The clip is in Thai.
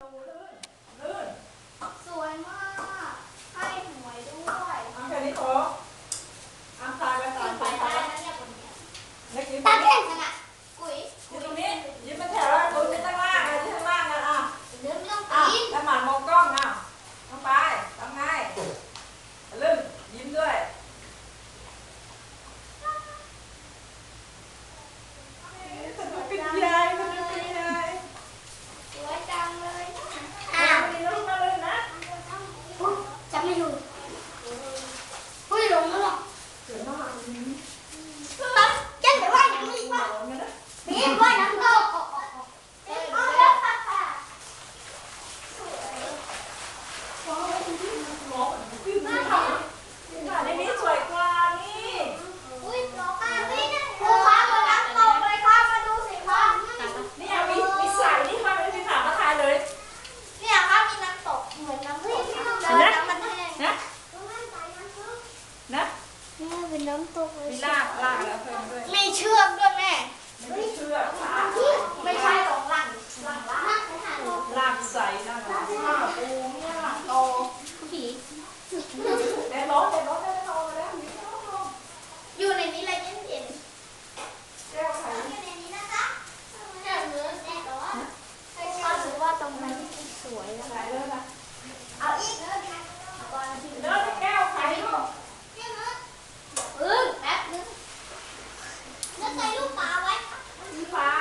Hello. น้ำตกมีลากลากแล้วเพิ่มด้วยมีเชือกด้วยแม่ ไม่เชื่อลากไม่ใช่สองหลังลังลากลากใสลากลากปูเนี่ยลังโตผีแต่ร้องแต่ร้องแต่ร้องแล้วมีร้องอยู่ในนี้เลยเย็นเย็นแก้วไข่อยู่ในนี้นะคะแก้วเนื้อแน่แต่ว่าให้ความรู้ว่าตรงไหนที่สวยนะคะเอาอีก pai.